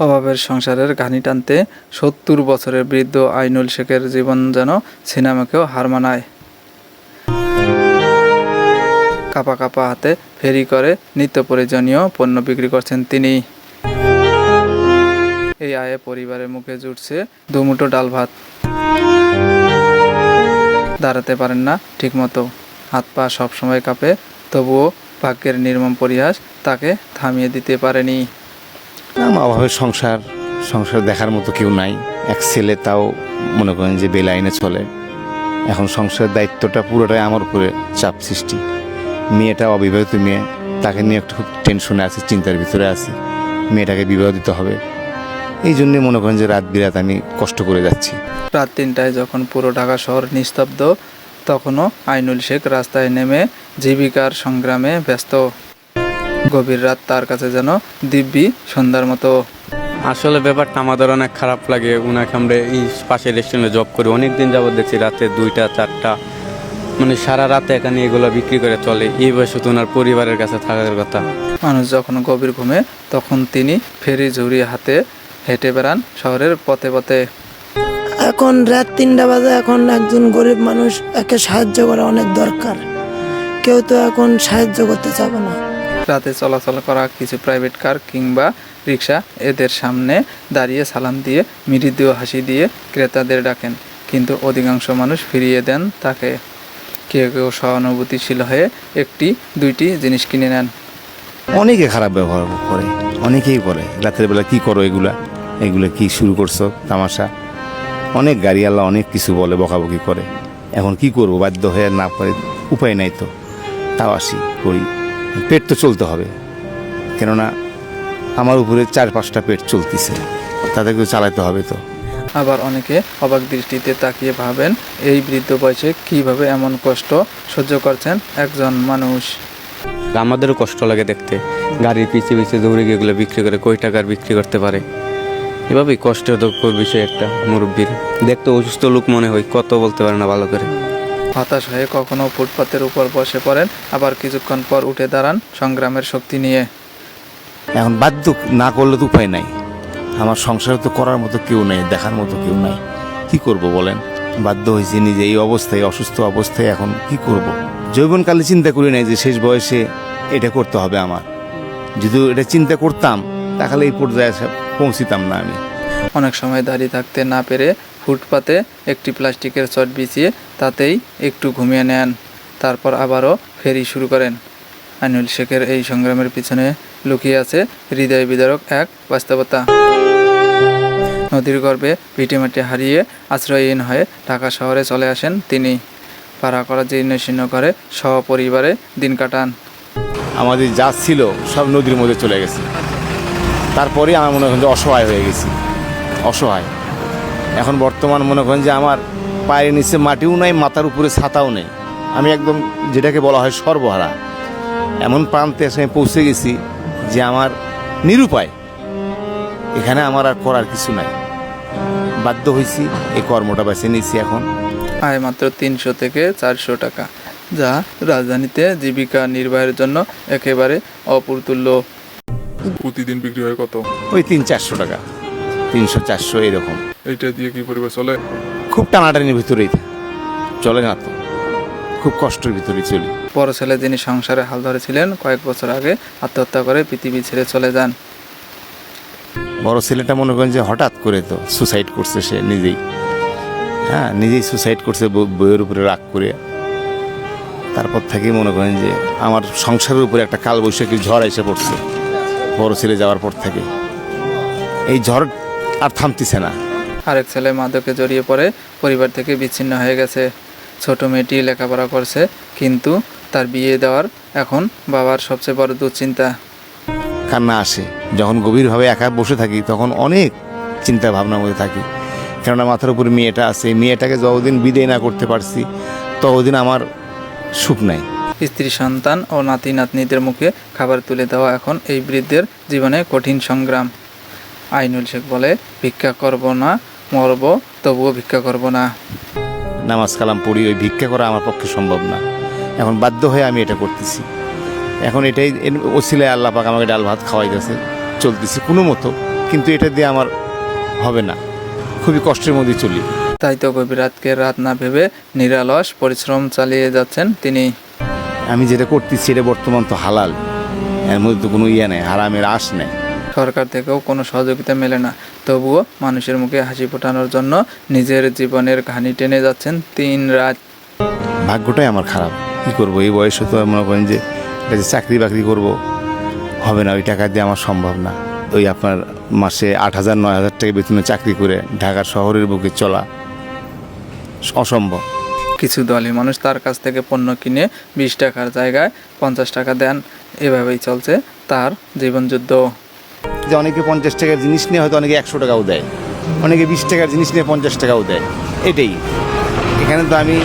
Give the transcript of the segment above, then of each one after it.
অভাবের সংসারের ঘানি টানতে সত্তর বছরের বৃদ্ধ আইনুল শেখের জীবন যেন সিনেমাকেও হার মানায়। কাপা কাপা হাতে ফেরি করে নিত্য প্রয়োজনীয় পণ্য বিক্রি করছেন তিনি। এই আয়ে পরিবারের মুখে জুটছে দুমুটো ডাল ভাত। দাঁড়াতে পারেন না ঠিকমতো। হাত পা সবসময় কাঁপে, তবুও ভাগ্যের নির্মম পরিহাস তাকে থামিয়ে দিতে পারেনি। আমার অভাবের সংসার সংসার দেখার মতো কেউ নাই। এক ছেলে তাও মনে করেন যে বেলাইনে চলে। এখন সংসারের দায়িত্বটা পুরোটাই আমার উপরে চাপ সৃষ্টি। মেয়েটা অবিবাহিত মেয়ে, তাকে নিয়ে একটু খুব টেনশনে আছে, চিন্তার ভিতরে আছে। মেয়েটাকে বিবাহ দিতে হবে। এই জন্যে মনে করেন যে রাত বিরাত আমি কষ্ট করে যাচ্ছি। রাত তিনটায় যখন পুরো ঢাকা শহর নিস্তব্ধ, তখনও আইনুল শেখ রাস্তায় নেমে জীবিকার সংগ্রামে ব্যস্ত। গভীর রাত তার কাছে যেন দিব্যি সন্ধ্যার মতো। আসলে ব্যাপারটা আমাদের অনেক খারাপ লাগে। ওনাকে আমরা এই পাশের রেস্টুরেন্টে জব করি। অনেক দিন যাবত দেখছি রাতে দুইটা চারটা মানে সারা রাতে এখানে এগুলো বিক্রি করে চলে। এই বয়সে তো ওনার পরিবারের কাছে থাকার কথা। মানুষ যখন গভীর ঘুমে তখন তিনি ফেরি ঝুড়ি হাতে হেঁটে বেড়ান শহরের পথে পথে। এখন রাত তিনটা বাজে। এখন একজন গরিব মানুষ একে সাহায্য করা অনেক দরকার। কেউ তো এখন সাহায্য করতে চাবে না। রাতে চলাচল করা কিছু প্রাইভেট কার কিংবা রিক্সা এদের সামনে দাঁড়িয়ে সালাম দিয়ে মৃদু হাসি দিয়ে ক্রেতাদের ডাকেন। কিন্তু অধিকাংশ মানুষ ফিরিয়ে দেন তাকে। কেউ কেউ সহানুভূতিশীল হয়ে একটি, দুইটি জিনিস কিনে নেন। অনেকে খারাপ ব্যবহার করে, অনেকেই করে রাতের বেলা কি করো এগুলা? এগুলো কি শুরু করছ? তামাশা? অনেক গাড়ি আল্লাহ অনেক কিছু বলে, বকাবকি করে। এখন কি করব? বাধ্য হয়ে না পারে, উপায় নাই তো। তাও আসি, করি। পেট তো চলতে হবে। কেননা আমার উপরে চার পাঁচটা পেট চলতেছে। তাদেরকে চালাতে হবে তো। আবার অনেকে অবাক দৃষ্টিতে তাকিয়ে ভাবেন এই বৃদ্ধ বয়সে কীভাবে এমন কষ্ট সহ্য করছেন একজন মানুষ? আমাদেরও কষ্ট লাগে দেখতে। গাড়ির পিছিয়ে পিছিয়ে দৌড়ে গিয়ে এগুলো বিক্রি করে কই টাকার বিক্রি করতে পারে। এভাবেই কষ্ট দুঃখ বিষয় একটা মুরব্বীর। দেখতে অসুস্থ লোক মনে হয় কত বলতে পারে না ভালো করে। হতাশ হয়ে কখনো ফুটপাতের উপর বসে পড়েন আবার কিছুক্ষণ পর উঠে দাঁড়ান সংগ্রামের শক্তি নিয়ে। এখন বাধ্য না করলে তো উপায় নাই। আমার সংসার তো করার মতো কেউ নেই দেখার মতো কেউ নাই। কি করব বলেন? বাধ্য হয়েছি নিজে এই অবস্থায় অসুস্থ অবস্থায় এখন কি করব? যৌবনকালে চিন্তা করি নাই যে শেষ বয়সে এটা করতে হবে আমার। যদি এটা চিন্তা করতাম তাহলে এই পর্যায়ে পৌঁছিতাম না আমি। অনেক সময় দাঁড়িয়ে থাকতে না পেরে ফুটপাতে একটি প্লাস্টিকের চট বিছিয়ে তাতেই একটু ঘুমিয়ে নেন। তারপর আবারও ফেরি শুরু করেন। আইনুল শেখের এই সংগ্রামের পিছনে লুকিয়ে আছে হৃদয় বিদারক এক বাস্তবতা। নদীর গর্ভে ভিটেমাটি হারিয়ে আশ্রয়হীন হয়ে ঢাকা শহরে চলে আসেন তিনি। পাড়া করা জীর্ণ শীর্ণ করে সপরিবারে দিন কাটান। আমাদের যা ছিল, সব নদীর মধ্যে চলে গেছে। তারপরে আমার মনে করেন যে অসহায় হয়ে গেছি। অসহায়। এখন বর্তমান মনে করেন যে আমার পায়ের নিচে মাটিও নাই মাথার উপরে ছাতাও নেই। আমি একদম যেটাকে বলা হয় সর্বহারা। এমন প্রান্তে এসে আমি পৌঁছে গেছি যে আমার নিরুপায়। এখানে আমার আর করার কিছু নাই। বাধ্য হয়েছি এই কর্মটা বেছে নিয়েছি এখন। আয় মাত্র তিনশো থেকে চারশো টাকা যা রাজধানীতে জীবিকা নির্বাহের জন্য একেবারে অপ্রতুল্য। প্রতিদিন বিক্রি হয় কত? ওই তিন চারশো টাকা। তিনশো চারশো এরকম। এইটা দিয়ে কি পরিবার চলে? খুব টানাটানির ভিতরেই থাকে। চলে না তো। খুব কষ্টের ভিতরে চলি। বড় ছেলে যিনি সংসারে হাল ধরেছিলেন কয়েক বছর আগে আত্মহত্যা করে পৃথিবী ছেড়ে চলে যান। বড় ছেলেটা মনে করেন যে হঠাৎ করে তো সুসাইড করছে সে নিজেই। হ্যাঁ নিজেই সুসাইড করছে বউ- বইয়ের উপরে রাগ করে। তারপর থেকেই মনে করেন যে আমার সংসারের উপরে একটা কালবৈশাখী ঝড় এসে পড়ছে। বড় ছেলে যাওয়ার পর থেকে। এই ঝড় আর থামতিছে না। আরেক ছেলে মাদকে জড়িয়ে পড়ে পরিবার থেকে বিচ্ছিন্ন হয়ে গেছে। ছোট মেয়েটি লেখাপড়া করছে কিন্তু তার বিয়ে দেওয়ার এখন বাবার সবচেয়ে বড় দুশ্চিন্তা। কান্না আসে। যখন গভীরভাবে একা বসে থাকি তখন অনেক চিন্তা ভাবনার মধ্যে থাকি। কেননা মাথার উপরে মেয়েটা আছে মেয়েটাকে যতদিন বিদায় না করতে পারছি ততদিন আমার সুখ নাই। স্ত্রী সন্তান ও নাতি নাতনিদের মুখে খাবার তুলে দেওয়া এখন এই বৃদ্ধের জীবনে কঠিন সংগ্রাম। আইনুল শেখ বলে ভিক্ষা করব না মরব তবুও ভিক্ষা করব না। নামাজ কালাম পড়ি ওই ভিক্ষা করা আমার পক্ষে সম্ভব না। এখন বাধ্য হয়ে আমি এটা করতেছি। এখন এটাই ওসিলায় আল্লাহ পাক আমাকে ডাল ভাত খাওয়াইতেছে চলতেছি কোনো মতো কিন্তু এটা দিয়ে আমার হবে না। খুবই কষ্টের মধ্যে চলি। তাই তো গভীর রাতকে রাত না ভেবে নিরালস পরিশ্রম চালিয়ে যাচ্ছেন তিনি। আমি যেটা করতেছি এটা বর্তমান তো হালাল। এর মধ্যে তো কোনো ইয়ে নেই হারামের আশ নেই। সরকার থেকেও কোনো সহযোগিতা মেলে না। তবুও মানুষের মুখে হাসি ফোটানোর জন্য নিজের জীবনের ঘানি টেনে যাচ্ছেন তিন রাত। ভাগ্যটাই আমার খারাপ। কি করব? এই বয়সে তো মনে করেন যে চাকরি বাকরি করব হবে না ওই টাকা দিয়ে আমার সম্ভব না। ওই আপনার মাসে আট হাজার নয় হাজার টাকা বেতনে চাকরি করে ঢাকার শহরের বুকে চলা অসম্ভব। কিছু দলই মানুষ তার কাছ থেকে পণ্য কিনে বিশ টাকার জায়গায় পঞ্চাশ টাকা দেন। এভাবেই চলছে তার জীবনযুদ্ধ। যে অনেকে পঞ্চাশ টাকার জিনিস নিয়ে হয়তো অনেকে একশো টাকাও দেয়। অনেকে বিশ টাকার জিনিস নিয়ে পঞ্চাশ টাকাও দেয়। এটাই। এখানে তো আমি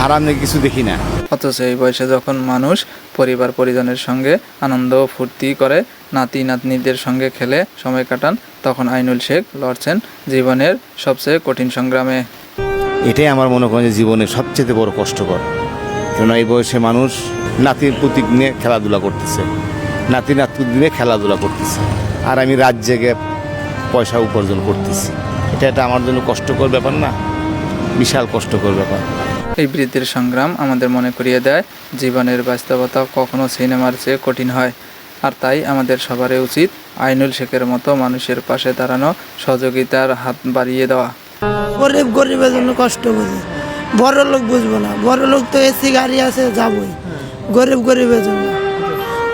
হারামে কিছু দেখি না। অথচ এই বয়সে যখন মানুষ পরিবার পরিজনের সঙ্গে আনন্দ ফুর্তি করে নাতি নাতনিদের সঙ্গে খেলে সময় কাটান তখন আইনুল শেখ লড়ছেন জীবনের সবচেয়ে কঠিন সংগ্রামে। এটাই আমার মনে করেন যে জীবনের সবচেয়ে বড় কষ্টকর। কেননা এই বয়সে মানুষ নাতির প্রতীক নিয়ে খেলাধুলা করতেছে। নাতি নাতি নিয়ে খেলাধুলা করতেছে। আর আমি রাত জেগে পয়সা উপার্জন করতেছি। এটা এটা আমার জন্য কষ্টকর ব্যাপার না বিশাল কষ্টকর ব্যাপার। এই বৃদ্ধির সংগ্রাম আমাদের মনে করিয়ে দেয় জীবনের বাস্তবতা কখনো সিনেমার চেয়ে কঠিন হয়। আর তাই আমাদের সবারই উচিত আইনুল শেখের মতো মানুষের পাশে দাঁড়ানো সহযোগিতার হাত বাড়িয়ে দেওয়া। গরিব গরিবের জন্য কষ্ট বোঝে। বড় লোক বুঝব না। বড় লোক তো এসি গাড়ি আছে যাবই। গরিব গরিবের জন্য।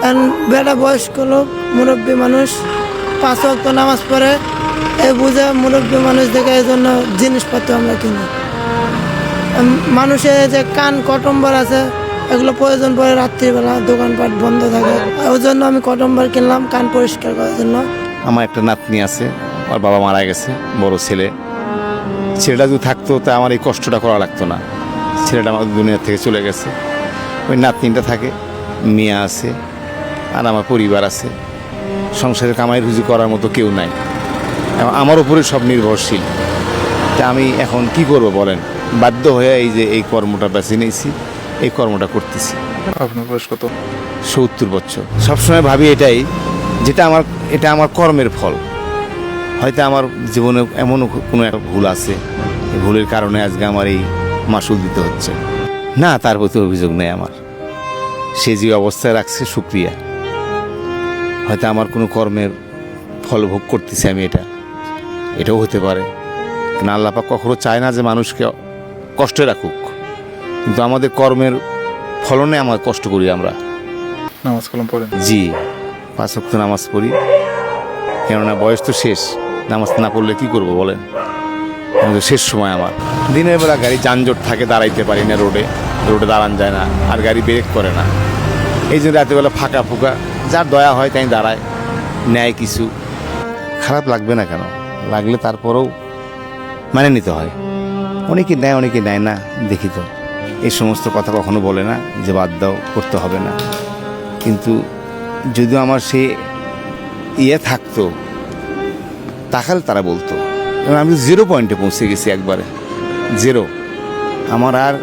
আর বেটা বয়স্ক লোক মুরব্বী মানুষ পাঁচ ওয়াক্ত নামাজ পড়ে, এ বুঝে মুরব্বী মানুষ দেখে এই জন্য জিনিসপত্র আমরা কিনি। মানুষের যে কান কটম্বর আছে, এগুলো প্রয়োজন পড়ে রাত্রিবেলা, দোকানপাট বন্ধ থাকে। ওই জন্য আমি কটম্বর কিনলাম, কান পরিষ্কার করার জন্য। আমার একটা নাতনি আছে আমার বাবা মারা গেছে, বড় ছেলে। ছেলেটা যদি থাকতো, তা আমার এই কষ্টটা করা লাগতো না। ছেলেটা আমার দুনিয়া থেকে চলে গেছে। ওই নাতনিটা থাকে, মেয়ে আছে, আর আমার পরিবার আছে। সংসারে কামাই রুজি করার মতো কেউ নাই। আমার উপরে সব নির্ভরশীল। তা আমি এখন কি করব বলেন? বাধ্য হয়ে এই যে এই কর্মটা বেছে নিয়েছি এই কর্মটা করতেছি। আপনার বয়স কত? সত্তর বছর। সবসময় ভাবি এটাই যেটা আমার এটা আমার কর্মের ফল। হয়তো আমার জীবনে এমন কোনো একটা ভুল আছে ভুলের কারণে আজকে আমার এই মাসুল দিতে হচ্ছে। না তার প্রতি অভিযোগ নেই আমার। সে যে অবস্থায় রাখছে সুক্রিয়া হয়তো আমার কোনো কর্মের ফল ভোগ করতেছি আমি এটা। এটাও হতে পারে। কিন্তু আল্লাপাক কখনো চায় না যে মানুষকে কষ্টে রাখুক। কিন্তু আমাদের কর্মের ফলনে আমার কষ্ট করি আমরা। নামাজ কলম পড়েন? জি পাঁচ ওয়াক্ত নামাজ পড়ি। কেননা বয়স তো শেষ। নামাজ না পড়লে কি করব বলেন? শেষ সময় আমার। দিনের বেলা গাড়ি যানজট থাকে দাঁড়াইতে পারি না রোডে। রোডে দাঁড়ান যায় না আর গাড়ি ব্রেক করে না। এই জন্য রাতেরবেলা ফাঁকা ফুকা যার দয়া হয় তাই দাঁড়ায়, নেয় কিছু। খারাপ লাগবে না কেন? লাগলে তারপরেও মানে নিতে হয়। অনেকে নেয় অনেকে নেয় না, দেখি তো। এই সমস্ত কথা কখনো বলে না যে বাদ দাও, করতে হবে না। কিন্তু যদিও আমার সে ইয়ে থাকতো তাহলে তারা বলতো। এবং আমি জিরো পয়েন্টে পৌঁছে গেছি একবারে। জিরো। আমার আর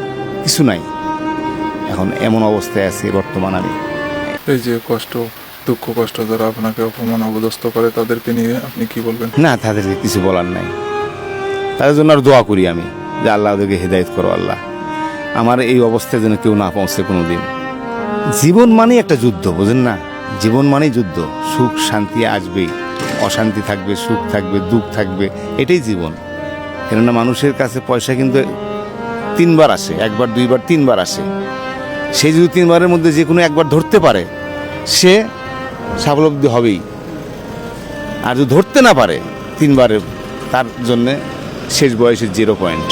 কিছু নাই। এখন এমন অবস্থায় আছি বর্তমান আমি। এই যে কষ্ট, দুঃখ, কষ্ট যারা আপনাকে অপমান অবদস্ত করে, তাদেরকে নিয়ে আপনি কি বলবেন? না, তাদেরকে কিছু বলার নাই। তাদের জন্য আর দোয়া করি আমি যে আল্লাহ ওদেরকে হেদায়ত করো, আল্লাহ। আমার এই অবস্থায় যেন কেউ না পৌঁছে কোনো দিন জীবন মানেই একটা যুদ্ধ, বোঝেন না? জীবন মানেই যুদ্ধ। সুখ, শান্তি আসবেই অশান্তি থাকবে, সুখ থাকবে, দুঃখ থাকবে, এটাই জীবন। কেননা মানুষের কাছে পয়সা কিন্তু তিনবার আসে, একবার, দুইবার, তিনবার আসে। সে যদি তিনবারের মধ্যে যে কোনো একবার ধরতে পারে সে স্বাবলম্বী হবেই। আর যদি ধরতে না পারে তিনবারে, তার জন্যে শেষ বয়সের জিরো পয়েন্ট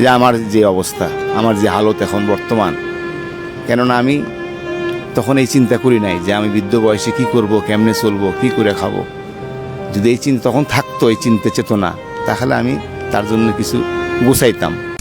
যে আমার যে অবস্থা, আমার যে হালত এখন বর্তমান, কেননা আমি তখন এই চিন্তা করি নাই যে আমি বৃদ্ধ বয়সে কি করব, কেমনে চলবো, কি করে খাব। যদি এই চিন্তা তখন থাকতো, এই চিন্তা চেতনা, তাহলে আমি তার জন্য কিছু গুছাইতাম।